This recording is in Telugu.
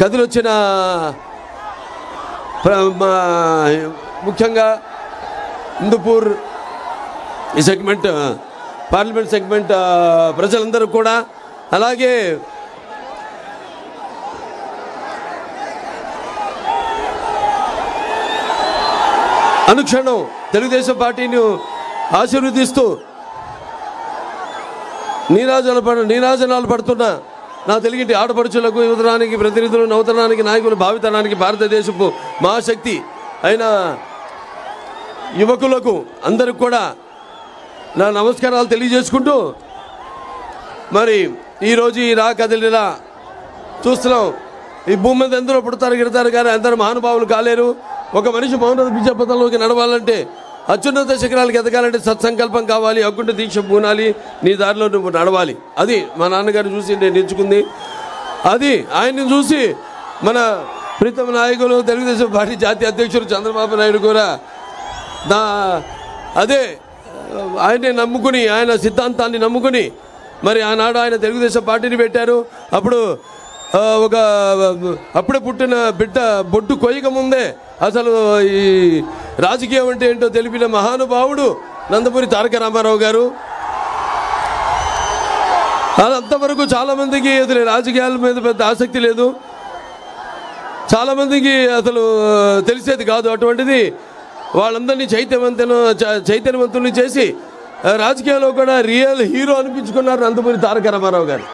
కదిలొచ్చిన ముఖ్యంగా హిందూపూర్ ఈ సెగ్మెంట్ పార్లమెంట్ సెగ్మెంట్ ప్రజలందరూ కూడా అలాగే అనుక్షణం తెలుగుదేశం పార్టీని ఆశీర్వదిస్తూ నీరాజనాలు పడ నీరాజనాలు పడుతున్న నా తెలుగింటి ఆడపడుచులకు యువతరానికి ప్రతినిధులు నవతరానికి నాయకులు భావితరానికి భారతదేశపు మహాశక్తి అయిన యువకులకు అందరికి కూడా నా నమస్కారాలు తెలియజేసుకుంటూ మరి ఈరోజు ఈ రా కదిలిలా చూస్తున్నాం. ఈ భూమి మీద ఎందరో పుడతారు గిడతారు కానీ అందరూ మహానుభావులు కాలేరు. ఒక మనిషి మౌన విద్యాపథంలోకి నడవాలంటే అత్యున్నత శిఖరాలకు ఎదగాలంటే సత్సంకల్పం కావాలి అగ్గుంట దీక్ష పూనాలి నీ దారిలో నువ్వు నడవాలి. అది మా నాన్నగారు చూసి నేను నేర్చుకుంది. అది ఆయన్ని చూసి మన ప్రీతమ నాయకులు తెలుగుదేశం పార్టీ జాతీయ అధ్యక్షుడు చంద్రబాబు నాయుడు కూడా నా అదే ఆయన్ని నమ్ముకుని ఆయన సిద్ధాంతాన్ని నమ్ముకుని మరి ఆనాడు ఆయన తెలుగుదేశం పార్టీని పెట్టారు. అప్పుడు ఒక అప్పుడే పుట్టిన బిడ్డ బొట్టు కొయ్యక ముందే అసలు ఈ రాజకీయం అంటే ఏంటో తెలిపిన మహానుభావుడు నందమూరి తారక రామారావు గారు. అంతవరకు చాలామందికి అసలు రాజకీయాల మీద పెద్ద ఆసక్తి లేదు. చాలామందికి అసలు తెలిసేది కాదు. అటువంటిది వాళ్ళందరినీ చైతన్యవంతులు చైతన్యవంతుల్ని చేసి రాజకీయాల్లో కూడా రియల్ హీరో అనిపించుకున్నారు నందమూరి తారక రామారావు గారు.